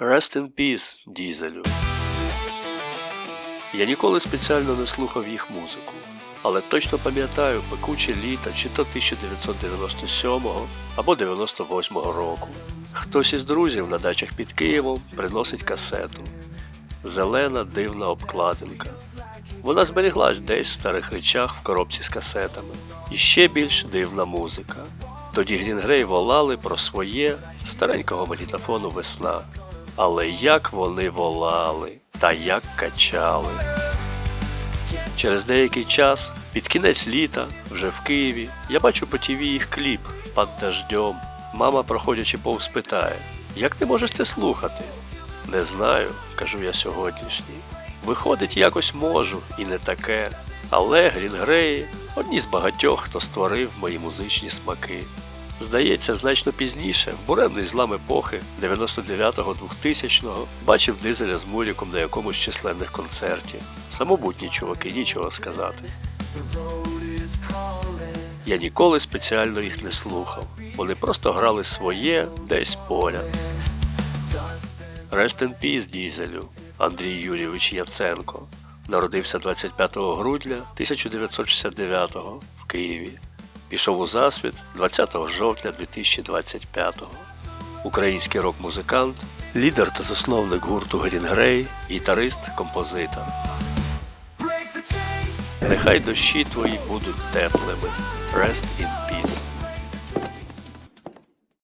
Rest in Peace, Дізелю. Я ніколи спеціально не слухав їх музику, але точно пам'ятаю пекуче літа чи то 1997 або 98 року. Хтось із друзів на дачах під Києвом приносить касету. Зелена дивна обкладинка. Вона зберіглась десь в старих речах в коробці з касетами. І ще більш дивна музика. Тоді Грінгрей волали про своє старенького магнітофону весна. Але як вони волали та як качали. Через деякий час, під кінець літа, вже в Києві, я бачу по тіві їх кліп під дождем. Мама, проходячи повз, питає: Як ти можеш це слухати? Не знаю, кажу я сьогоднішній. Виходить, якось можу, і не таке. Але Грінгреї одні з багатьох, хто створив мої музичні смаки. Здається, значно пізніше, в буремний злам епохи 99-го 2000-го, бачив дизеля з Муріком на якомусь численних концертів. Самобутні чуваки, нічого сказати. Я ніколи спеціально їх не слухав. Вони просто грали своє десь поряд. Rest in Peace Дізелю Андрій Юрійович Яценко. Народився 25 грудня 1969 в Києві. Пішов у засвіт 20 жовтня 2025-го. Український рок-музикант, лідер та засновник гурту Грінгрей, гітарист, композитор. Нехай дощі твої будуть теплими. Rest in peace.